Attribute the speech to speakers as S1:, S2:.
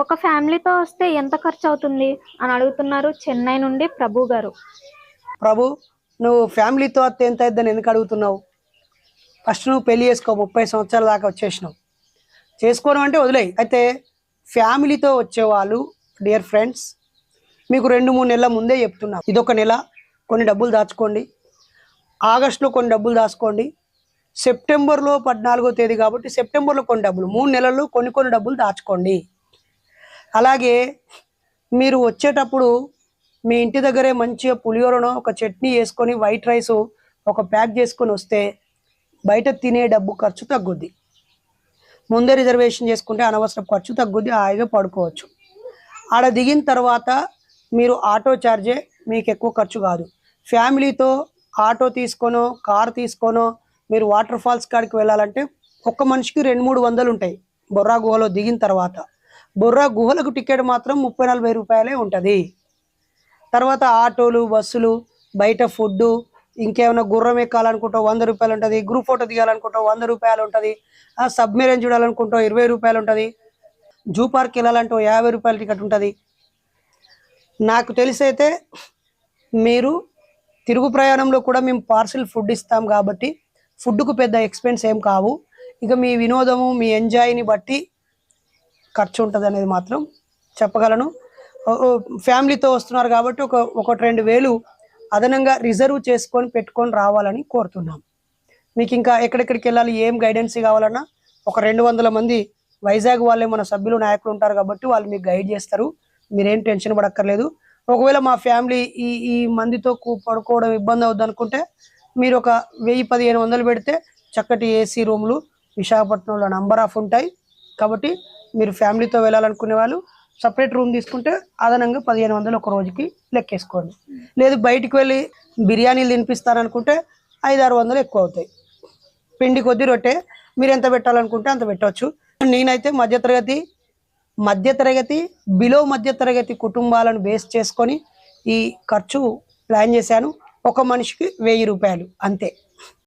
S1: ఒక ఫ్యామిలీతో వస్తే ఎంత ఖర్చు అవుతుంది అని అడుగుతున్నారు చెన్నై నుండి ప్రభు గారు.
S2: ప్రభు నువ్వు ఫ్యామిలీతో వస్తే ఎంత అయిద్దని ఎందుకు అడుగుతున్నావు? ఫస్ట్ నువ్వు పెళ్ళి చేసుకో ముప్పై సంవత్సరాల దాకా వచ్చేసినావు. చేసుకోవడం అంటే వదిలే అయితే ఫ్యామిలీతో వచ్చేవాళ్ళు డియర్ ఫ్రెండ్స్ మీకు రెండు మూడు నెలల ముందే చెప్తున్నా. ఇదొక నెల కొన్ని డబ్బులు దాచుకోండి. ఆగస్టులో కొన్ని డబ్బులు దాచుకోండి. సెప్టెంబర్లో పద్నాలుగో తేదీ కాబట్టి సెప్టెంబర్లో కొన్ని డబ్బులు మూడు నెలల్లో కొన్ని కొన్ని డబ్బులు దాచుకోండి. అలాగే మీరు వచ్చేటప్పుడు మీ ఇంటి దగ్గరే మంచిగా పులిహోరను ఒక చట్నీ వేసుకొని వైట్ రైస్ ఒక ప్యాక్ చేసుకొని వస్తే బయట తినే డబ్బు ఖర్చు తగ్గుద్ది. ముందే రిజర్వేషన్ చేసుకుంటే అనవసరం ఖర్చు తగ్గుద్ది హాయిగా పడుకోవచ్చు. ఆడ దిగిన తర్వాత మీరు ఆటో ఛార్జే మీకు ఎక్కువ ఖర్చు కాదు. ఫ్యామిలీతో ఆటో తీసుకోనో కార్ తీసుకోనో మీరు వాటర్ ఫాల్స్ కాడికి వెళ్ళాలంటే ఒక్క మనిషికి రెండు మూడు వందలు ఉంటాయి బొర్రా గుహలో దిగిన తర్వాత. బొర్రా గుహలకు టికెట్ మాత్రం ముప్పై నలభై రూపాయలే ఉంటుంది. తర్వాత ఆటోలు బస్సులు బయట ఫుడ్ ఇంకేమైనా గుర్రం ఎక్కాలనుకుంటావు వంద రూపాయలు ఉంటుంది. గ్రూప్ ఫోటో దిగాలనుకుంటావు వంద రూపాయలు ఉంటుంది. సబ్మెరైన్ చూడాలనుకుంటావు ఇరవై రూపాయలు ఉంటుంది. జూ పార్క్ వెళ్ళాలంటే యాభై రూపాయల టికెట్ ఉంటుంది. నాకు తెలిసైతే మీరు తిరుగు ప్రయాణంలో కూడా మేము పార్సిల్ ఫుడ్ ఇస్తాం కాబట్టి ఫుడ్కు పెద్ద ఎక్స్పెన్స్ ఏం కావు. ఇక మీ వినోదము మీ ఎంజాయ్ని బట్టి ఖర్చు ఉంటుంది అనేది మాత్రం చెప్పగలను. ఫ్యామిలీతో వస్తున్నారు కాబట్టి ఒక ఒకటి రెండు వేలు అదనంగా రిజర్వ్ చేసుకొని పెట్టుకొని రావాలని కోరుతున్నాం. మీకు ఇంకా ఎక్కడెక్కడికి వెళ్ళాలి ఏం గైడెన్స్ కావాలన్నా ఒక రెండు వందల మంది వైజాగ్ వాళ్ళే మన సభ్యులు నాయకులు ఉంటారు కాబట్టి వాళ్ళు మీకు గైడ్ చేస్తారు. మీరేం టెన్షన్ పడక్కర్లేదు. ఒకవేళ మా ఫ్యామిలీ ఈ ఈ మందితో కూ- పడుకోవడం ఇబ్బంది అవుద్ది అనుకుంటే మీరు ఒక వెయ్యి పదిహేను వందలు పెడితే చక్కటి ఏసీ రూమ్లు విశాఖపట్నంలో నంబర్ ఆఫ్ ఉంటాయి. కాబట్టి మీరు ఫ్యామిలీతో వెళ్ళాలనుకునే వాళ్ళు సపరేట్ రూమ్ తీసుకుంటే అదనంగా పదిహేను వందలు ఒక రోజుకి లెక్కేసుకోండి. లేదు బయటికి వెళ్ళి బిర్యానీలు తినిపిస్తారనుకుంటే ఐదు ఆరు వందలు ఎక్కువ అవుతాయి. పిండి కొద్ది రొట్టె మీరు ఎంత పెట్టాలనుకుంటే అంత పెట్టవచ్చు. నేనైతే మధ్యతరగతి మధ్యతరగతి బిలో మధ్యతరగతి కుటుంబాలను బేస్ చేసుకొని ఈ ఖర్చు ప్లాన్ చేశాను. ఒక మనిషికి వెయ్యి రూపాయలు అంతే.